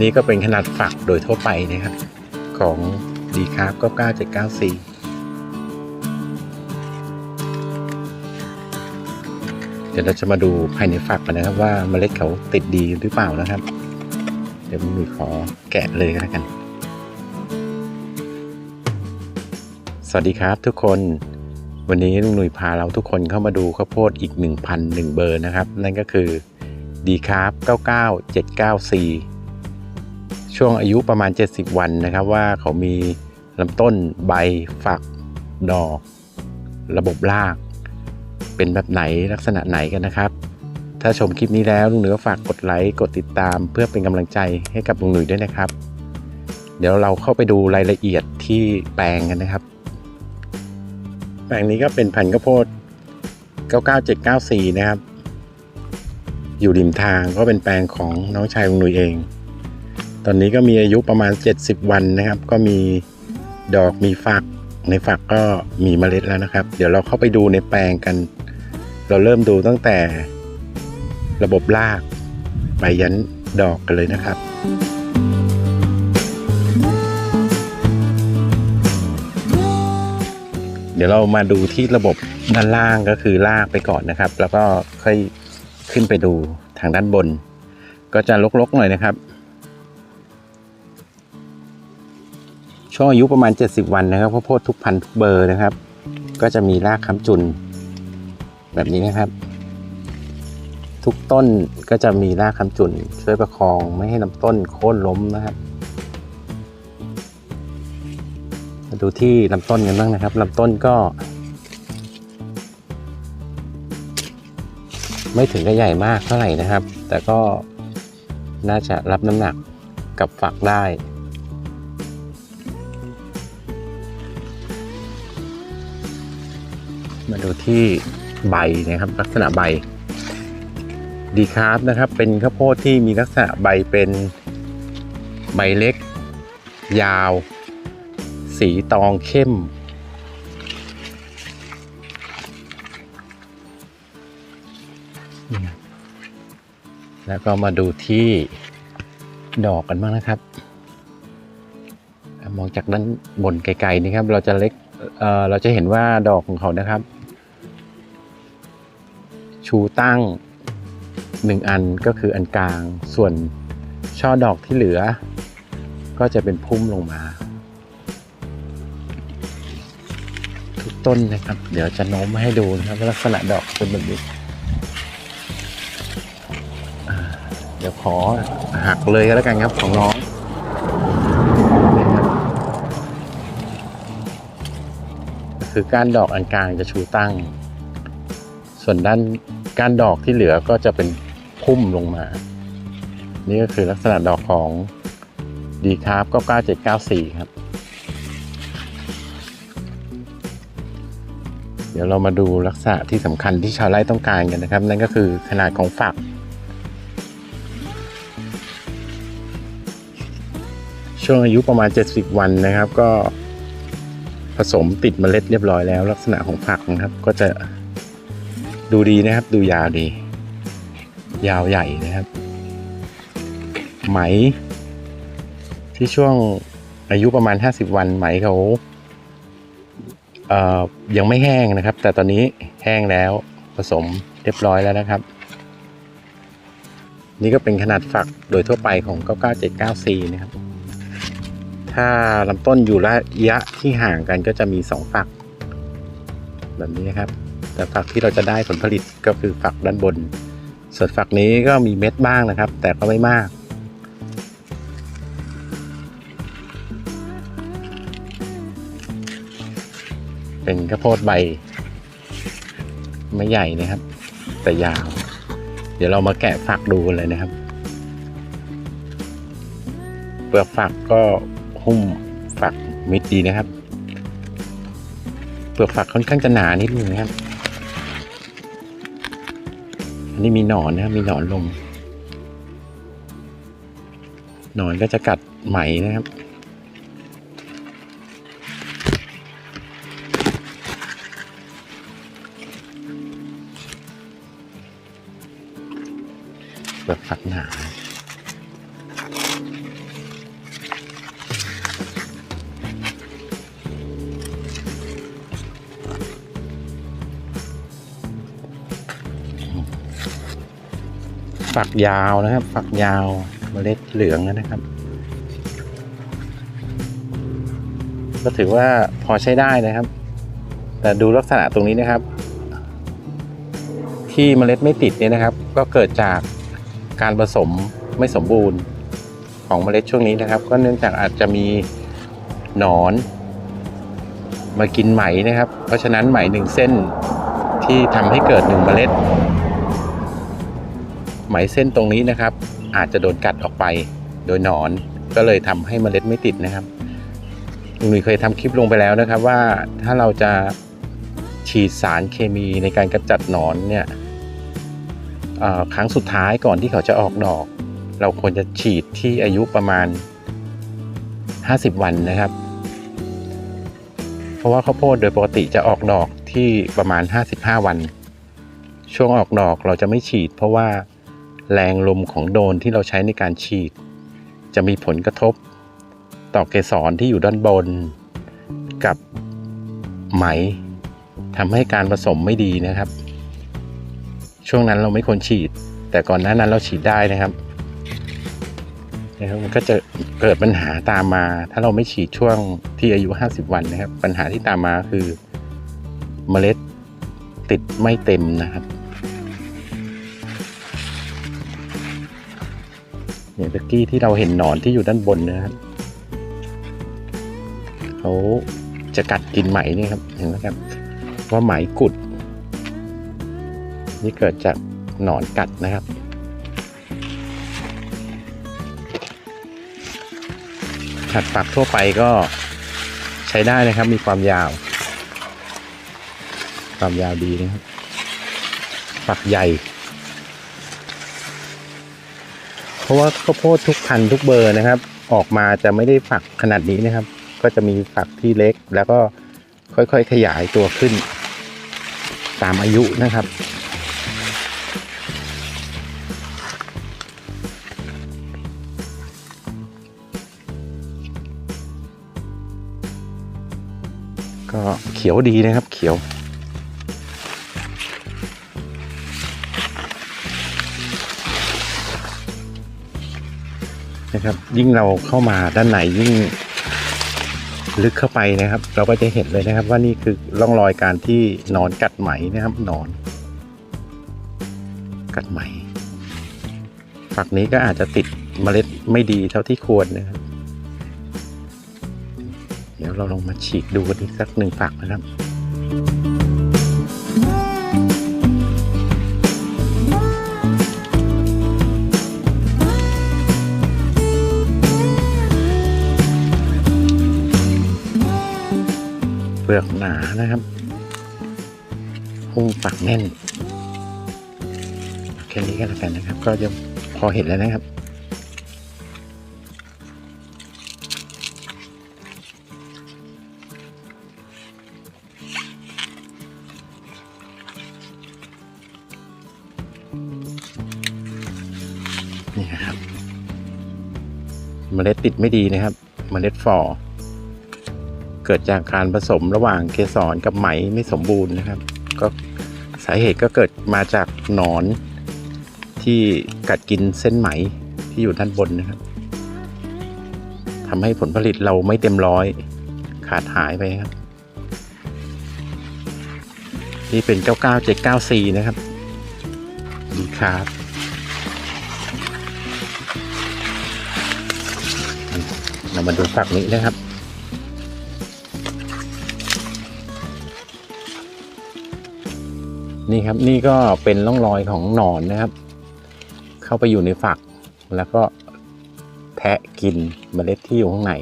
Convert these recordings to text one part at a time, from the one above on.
นี่ก็เป็นขนาดฝักโดยทั่วไปนะครับ ของดีคาร์บ99794เดี๋ยวเราจะมาดูภายในฝักกันนะครับว่าเมล็ดเขาติดดีหรือเปล่านะครับ เดี๋ยวมีขอแกะเลยก็แล้วกัน สวัสดีครับทุกคน วันนี้ลุงหนุ่ยพาเราทุกคนเข้ามาดูข้าวโพดอีก 1,001 เบอร์นะครับ นั่นก็คือดีคาร์บ99794 ช่วงอายุประมาณ 70 วันนะครับ ว่าเขามีลำต้นใบฝักดอก ระบบราก เป็นแบบไหนลักษณะไหนกันนะครับ ถ้าชมคลิปนี้แล้วลุงหนุ่ยก็ฝากกดไลค์กดติดตามเพื่อเป็นกำลังใจให้กับลุงหนุ่ยด้วยนะครับ เดี๋ยวเราเข้าไปดูรายละเอียดที่แปลงกันนะครับ แปลงนี้ก็เป็นพันธุ์ข้าวโพด 99794 นะครับ อยู่ริมทางก็เป็นแปลงของน้องชายลุงหนุ่ยเอง ตอนนี้ก็มีอายุประมาณ 70 วันนะครับ ก็มีดอกมีฝัก ในฝักก็มีเมล็ดแล้วนะครับ เดี๋ยวเราเข้าไปดูในแปลงกัน เราเริ่มดูตั้งแต่ระบบรากไปยันดอกกันเลยนะครับเดี๋ยวเรามาดูที่ระบบด้านล่างก็คือลากไปก่อนนะครับ แล้วก็ค่อยขึ้นไปดูทางด้านบน ก็จะลกๆหน่อยนะครับ ช่วงอายุประมาณ 70 วันนะครับข้าวโพดทุกพันธุ์ทุกเบอร์นะครับ ก็จะมีรากค้ำจุน แบบนี้นะครับ ทุกต้นก็จะมีรากค้ำจุน ช่วยประคองไม่ให้ลำต้นโค่นล้มนะครับมาดูที่ลำต้นกันบ้างนะครับลำต้นก็ ไม่ถึงกับใหญ่มากเท่าไหร่นะครับ แต่ก็น่าจะรับน้ำหนักกับฝักได้ มาดูที่ใบนะครับ ลักษณะใบดีคาร์บนะครับ เป็นข้าวโพดที่มีลักษณะใบเป็นใบเล็ก ยาว สีตองเข้ม แล้วก็มาดูที่ดอกกันบ้างนะครับ มองจากด้านบนไกลๆนี่ครับ เราจะเล็กเอ่อเราจะเห็นว่าดอกของเขานะครับ ชูตั้งหนึ่งอันก็คืออันกลาง ส่วนช่อดอกที่เหลือ ก็จะเป็นพุ่มลงมา ทุกต้นนะครับ เดี๋ยวจะโน้มมให้ดูนะครับลักษณะดอกเป็นแบบนี้เดี๋ยวขอหักเลยก็แล้วกันครับของน้องคือก้านดอกอันกลางจะชูตั้ง ส่วนด้าน ก้านดอกที่เหลือก็จะเป็นพุ่มลงมา นี่ก็คือลักษณะดอกของดีคาร์บก็9794 ครับ เดี๋ยวเรามาดูลักษณะที่สำคัญที่ชาวไร่ต้องการกันนะครับ นั่นก็คือขนาดของฝัก ช่วงอายุประมาณ 70 วันนะครับ ก็ผสมติดเมล็ดเรียบร้อยแล้ว ลักษณะของฝักนะครับก็จะ ดูดีนะครับ ดูยาวดี ยาวใหญ่นะครับ ไหม ที่ช่วงอายุประมาณ 50 วันไหมเขาเอ่อยังไม่แห้งนะครับ แต่ตอนนี้แห้งแล้วผสมเรียบร้อยแล้วนะครับ นี่ก็เป็นขนาดฝักโดยทั่วไปของ 99794นะครับ ถ้าลำต้นอยู่ระยะที่ห่างกันก็จะมี 2 ฝัก แบบนี้นะครับ แต่ฝักที่เราจะได้ผลผลิตก็คือฝักด้านบน ส่วนฝักนี้ก็มีเม็ดบ้างนะครับ แต่ก็ไม่มาก เป็นข้าวโพดใบ ไม่ใหญ่นะครับ แต่ยาว เดี๋ยวเรามาแกะฝักดูกันเลยนะครับ เปลือกฝักก็หุ้มฝักมิดดีนะครับ เปลือกฝักค่อนข้างจะหนานิดนึงนะครับ อันนี้มีหนอนนะครับ มีหนอนลง หนอนก็จะกัดไหมนะครับ แบบฝักหนา ฝักยาวนะครับ ฝักยาวเมล็ดเหลืองนะครับ ก็ถือว่าพอใช้ได้นะครับ แต่ดูลักษณะตรงนี้นะครับ ที่เมล็ดไม่ติดเนี่ยนะครับ ก็เกิดจากการผสมไม่สมบูรณ์ของเมล็ดช่วงนี้นะครับ ก็เนื่องจากอาจจะมีหนอนมากินไหมนะครับ เพราะฉะนั้นไหมหนึ่งเส้นที่ทำให้เกิดหนึ่งเมล็ด ไหมเส้นตรงนี้นะครับ อาจจะโดนกัดออกไปโดยหนอนก็เลยทำให้เมล็ดไม่ติดนะครับลุงหนุ่ยเคยทำคลิปลงไปแล้วนะครับว่าถ้าเราจะฉีดสารเคมีในการกำจัดหนอนเนี่ยครั้งสุดท้ายก่อนที่เขาจะออกดอก เราควรจะฉีดที่อายุประมาณ 50 วันนะครับ เพราะว่าข้าวโพดโดยปกติจะออกดอกที่ประมาณ 55 วัน ช่วงออกดอกเราจะไม่ฉีด เพราะว่า แรงลมของโดนที่เราใช้ในการฉีด จะมีผลกระทบ ต่อเกสรที่อยู่ด้านบน กับไหมทำให้การผสมไม่ดีนะครับ ช่วงนั้นเราไม่ควรฉีด แต่ก่อนหน้านั้นเราฉีดได้นะครับนะครับมันก็จะเกิดปัญหาตามมา ถ้าเราไม่ฉีดช่วงที่อายุ 50 วันนะครับ ปัญหาที่ตามมาคือเมล็ดติดไม่เต็มนะครับ อย่างตะกี้ที่เราเห็นหนอนที่อยู่ด้านบนนะครับเขาจะกัดกินไหมนี่ครับเห็นไหมครับว่าไหมกุด นี่เกิดจากหนอนกัดนะครับถัดฝักทั่วไปก็ใช้ได้นะครับ มีความยาว ความยาวดีนะครับฝักใหญ่ เพราะว่าข้าวโพดทุกพันธุ์ทุกเบอร์นะครับ ออกมาจะไม่ได้ฝักขนาดนี้นะครับ ก็จะมีฝักที่เล็กแล้วก็ค่อยๆขยายตัวขึ้น ตามอายุนะครับก็เขียวดีนะครับเขียว นะครับ ยิ่งเราเข้ามาด้านในยิ่งลึกเข้าไปนะครับ เราก็จะเห็นเลยนะครับ ว่านี่คือร่องรอยการที่นอนกัดไหมนะครับนอน กัดไหมฝักนี้ก็อาจจะติดเมล็ดไม่ดีเท่าที่ควรนะครับ เดี๋ยวเราลองมาฉีกดูกันอีกสักหนึ่งฝักนะครับ ลือกหนานะครับหุ้มฝักแน่นแค่นี้ก็แล้วกันนะครับ ก็จะพอเห็นแล้วนะครับนี่ครับ เมล็ดติดไม่ดีนะครับ เมล็ดฝ่อ เกิดจากการผสมระหว่างเกสรกับไหมไม่สมบูรณ์นะครับ ก็สาเหตุก็เกิดมาจากหนอนที่กัดกินเส้นไหมที่อยู่ด้านบนนะครับทำให้ผลผลิตเราไม่เต็มร้อย ขาดหายไปครับ นี่เป็น 9979C นะครับ ดีครับเรามาดูฝักนี้นะครับ นี่ครับนี่ก็เป็นร่องรอยของหนอนนะครับ เข้าไปอยู่ในฝัก แล้วก็แทะกินเมล็ดที่อยู่ข้างใน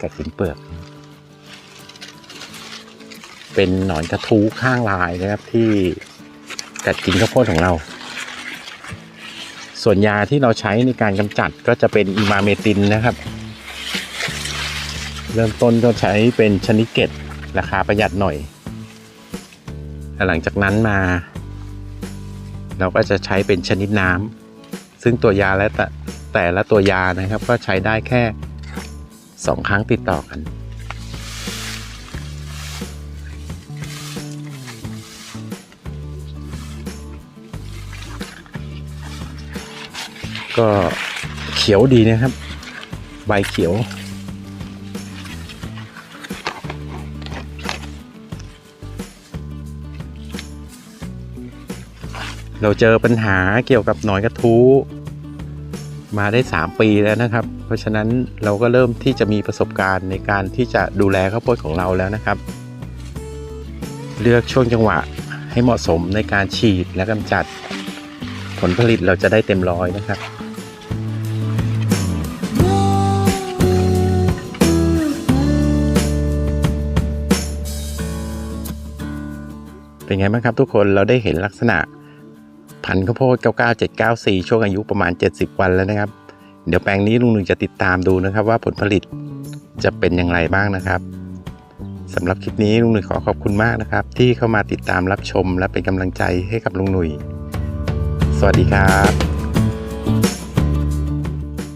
กัดกินเปลือก เป็นหนอนกระทู้ข้างลายนะครับที่กัดกินข้าวโพดของเรา ส่วนยาที่เราใช้ในการกำจัดก็จะเป็นอิมาเมตินนะครับ เริ่มต้นก็ใช้เป็นชนิดเกตราคาประหยัดหน่อย หลังจากนั้นมา เราก็จะใช้เป็นชนิดน้ำซึ่งตัวยาและแต่แต่ละตัวยานะครับ ก็ใช้ได้แค่สองครั้งติดต่อกัน ก็เขียวดีนะครับ ใบเขียว เราเจอปัญหาเกี่ยวกับหนอนกระทู้มาได้ 3 ปีแล้วนะครับ เพราะฉะนั้นเราก็เริ่มที่จะมีประสบการณ์ในการที่จะดูแลข้าวโพดของเราแล้วนะครับ เลือกช่วงจังหวะให้เหมาะสมในการฉีดและกำจัด ผลผลิตเราจะได้เต็มร้อยนะครับเป็นไงบ้างครับทุกคนเราได้เห็นลักษณะ พันธุ์ข้าวโพด99794 ช่วงอายุประมาณ 70 วันแล้วนะครับ เดี๋ยวแปลงนี้ลุงหนึ่งจะติดตามดูนะครับ ว่าผลผลิตจะเป็นอย่างไรบ้างนะครับสำหรับคลิปนี้ลุงหนุ่ยขอขอบคุณมากนะครับ ที่เข้ามาติดตามรับชมและเป็นกำลังใจให้กับลุงหนุ่ย สวัสดีครับ